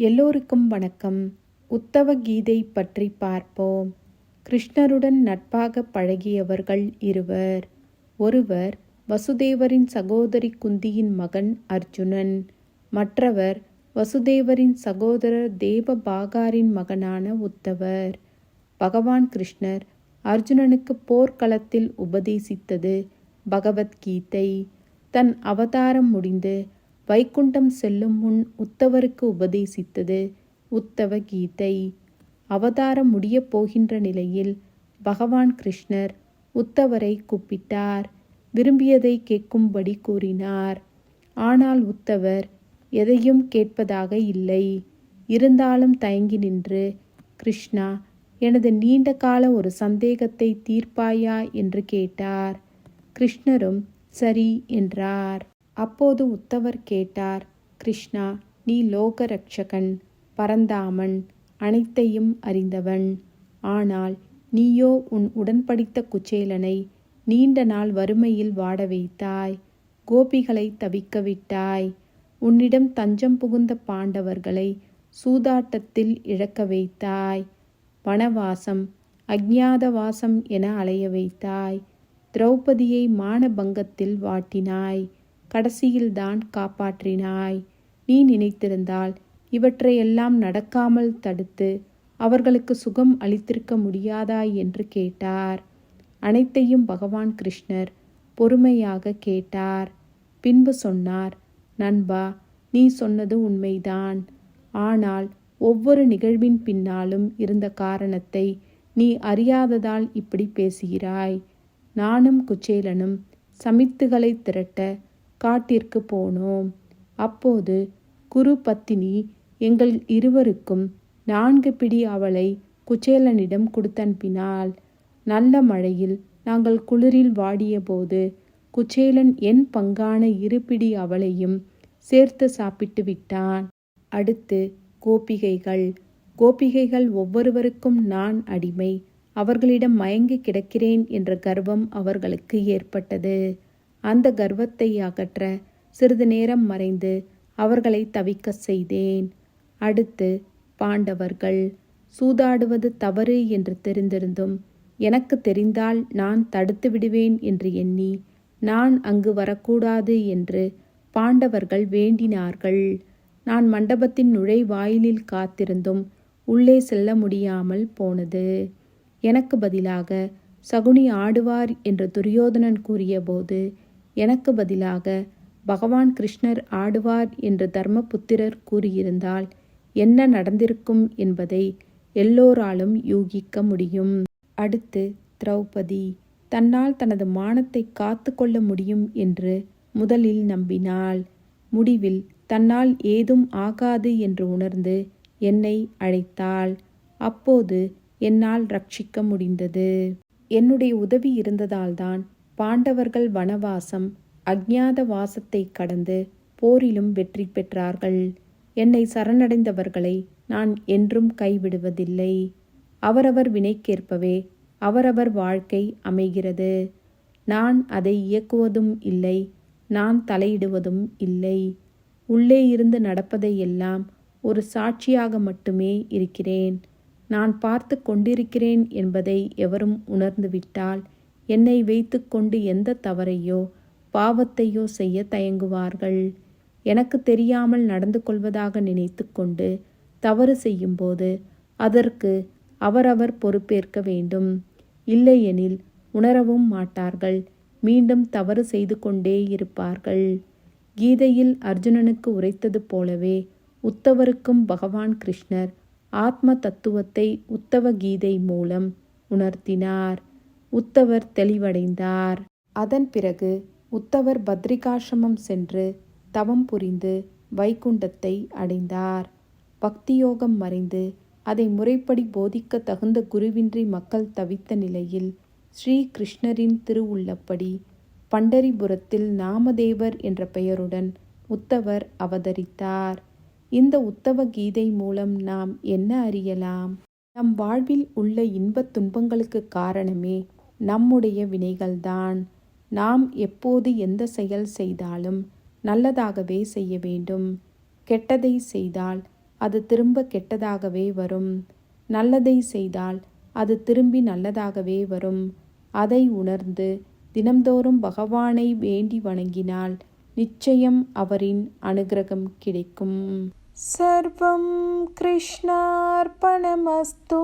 எல்லோருக்கும் வணக்கம். உத்தவ கீதை பற்றி பார்ப்போம். கிருஷ்ணருடன் நட்பாக பழகியவர்கள் இருவர். ஒருவர் வசுதேவரின் சகோதரி குந்தியின் மகன் அர்ஜுனன். மற்றவர் வசுதேவரின் சகோதரர் தேவபாகாரின் மகனான உத்தவர். பகவான் கிருஷ்ணர் அர்ஜுனனுக்கு போர்க்களத்தில் உபதேசித்தது பகவத்கீதை தன் அவதாரம் முடிந்து வைகுண்டம் செல்லும் முன் உத்தவருக்கு உபதேசித்தது. உத்தவ கீதை. அவதாரம் முடியப் போகின்ற நிலையில் பகவான் கிருஷ்ணர் உத்தவரை கூப்பிட்டார். விரும்பியதை கேட்கும்படி கூறினார். ஆனால் உத்தவர் எதையும் கேட்பதாக இல்லை. இருந்தாலும் தயங்கி நின்று கிருஷ்ணா எனது நீண்ட கால ஒரு சந்தேகத்தை தீர்ப்பாயா? என்று கேட்டார். கிருஷ்ணரும் சரி என்றார். அப்போது உத்தவர் கேட்டார் கிருஷ்ணா நீ லோக ரட்சகன் பரந்தாமன் அனைத்தையும் அறிந்தவன். ஆனால் நீயோ உன் உடன்படித்த குச்சேலனை நீண்ட நாள் வறுமையில் வாட வைத்தாய். கோபிகளை தவிக்க விட்டாய். உன்னிடம் தஞ்சம் புகுந்த பாண்டவர்களை சூதாட்டத்தில் இழக்க வைத்தாய். வனவாசம் அஜ்ஞாதவாசம் என அலைய வைத்தாய். திரௌபதியை மானபங்கத்தில் வாட்டினாய். கடைசியில்தான் காப்பாற்றினாய். நீ நினைத்திருந்தால் இவற்றையெல்லாம் நடக்காமல் தடுத்து அவர்களுக்கு சுகம் அளித்திருக்க முடியாதாய் என்று கேட்டார். அனைத்தையும் பகவான் கிருஷ்ணர் பொறுமையாக கேட்டார். பின்பு சொன்னார் நண்பா நீ சொன்னது உண்மைதான். ஆனால் ஒவ்வொரு நிகழ்வின் பின்னாலும் இருந்த காரணத்தை நீ அறியாததால் இப்படி பேசுகிறாய். நானும் குச்சேலனும் சமித்துகளை திரட்ட காட்டிற்கு போனோம். அப்போது குரு பத்தினி எங்கள் இருவருக்கும் நான்கு பிடி அவளை குச்சேலனிடம் கொடுத்தனுப்பினாள். நல்ல மழையில் நாங்கள் குளிரில் வாடியபோது குச்சேலன் என் பங்கான இருபிடி அவளையும் சேர்த்து சாப்பிட்டு விட்டான். அடுத்து கோபிகைகள். கோபிகைகள் ஒவ்வொருவருக்கும் நான் அடிமை. அவர்களிடம் மயங்கி கிடக்கிறேன் என்ற கர்வம் அவர்களுக்கு ஏற்பட்டது. அந்த கர்வத்தை அகற்ற சிறிது நேரம் மறைந்து அவர்களை தவிக்க செய்தேன். அடுத்து பாண்டவர்கள் சூதாடுவது தவறு என்று தெரிந்திருந்தும் எனக்கு தெரிந்தால் நான் தடுத்து விடுவேன் என்று எண்ணி நான் அங்கு வரக்கூடாது என்று பாண்டவர்கள் வேண்டினார்கள். நான் மண்டபத்தின் நுழைவாயிலில் காத்திருந்தும் உள்ளே செல்ல முடியாமல் போனது. எனக்கு பதிலாக சகுனி ஆடுவார் என்று துரியோதனன் கூறியபோது எனக்கு பதிலாக பகவான் கிருஷ்ணர் ஆடுவார் என்று தர்மபுத்திரர் கூறியிருந்தால் என்ன நடந்திருக்கும் என்பதை எல்லோராலும் யூகிக்க முடியும். அடுத்து திரௌபதி தன்னால் தனது மானத்தை காத்து கொள்ள முடியும் என்று முதலில் நம்பினாள். முடிவில் தன்னால் ஏதும் ஆகாது என்று உணர்ந்து என்னை அழைத்தாள். அப்போது என்னால் ரட்சிக்க முடிந்தது. என்னுடைய உதவி இருந்ததால்தான் பாண்டவர்கள் வனவாசம் அஜ்ஞாத வாசத்தை கடந்து போரிலும் வெற்றி பெற்றார்கள். என்னை சரணடைந்தவர்களை நான் என்றும் கைவிடுவதில்லை. அவரவர் வினைக்கேற்பவே அவரவர் வாழ்க்கை அமைகிறது. நான் அதை இயக்குவதும் இல்லை நான் தலையிடுவதும் இல்லை. உள்ளே இருந்து நடப்பதையெல்லாம் ஒரு சாட்சியாக மட்டுமே இருக்கிறேன். நான் பார்த்து கொண்டிருக்கிறேன் என்பதை எவரும் உணர்ந்துவிட்டால் என்னை வைத்து கொண்டு எந்த தவறையோ பாவத்தையோ செய்ய தயங்குவார்கள். எனக்கு தெரியாமல் நடந்து கொள்வதாக நினைத்து கொண்டு தவறு செய்யும்போது அதற்கு அவரவர் பொறுப்பேற்க வேண்டும். இல்லையெனில் உணரவும் மாட்டார்கள். மீண்டும் தவறு செய்து கொண்டே இருப்பார்கள். கீதையில் அர்ஜுனனுக்கு உரைத்தது போலவே உத்தவருக்கும் பகவான் கிருஷ்ணர் ஆத்ம தத்துவத்தை உத்தவ கீதை மூலம் உணர்த்தினார். உத்தவர் தெளிவடைந்தார். அதன் பிறகு உத்தவர் பத்ரிகாசிரமம் சென்று தவம் புரிந்து வைகுண்டத்தை அடைந்தார். பக்தியோகம் மறைந்து அதை முறைப்படி போதிக்க தகுந்த குருவின்றி மக்கள் தவித்த நிலையில் ஸ்ரீ கிருஷ்ணரின் திருவுள்ளப்படி பண்டரிபுரத்தில் நாமதேவர் என்ற பெயருடன் உத்தவர் அவதரித்தார். இந்த உத்தவ கீதை மூலம் நாம் என்ன அறியலாம்? நம் வாழ்வில் உள்ள இன்பத் துன்பங்களுக்கு காரணமே நம்முடைய வினைகள்தான். நாம் எப்போது எந்த செயல் செய்தாலும் நல்லதாகவே செய்ய வேண்டும். கெட்டதை செய்தால் அது திரும்ப கெட்டதாகவே வரும். நல்லதை செய்தால் அது திரும்பி நல்லதாகவே வரும். அதை உணர்ந்து தினம்தோறும் பகவானை வேண்டி வணங்கினால் நிச்சயம் அவரின் அனுகிரகம் கிடைக்கும். சர்வம் கிருஷ்ணார்ப்பணமஸ்து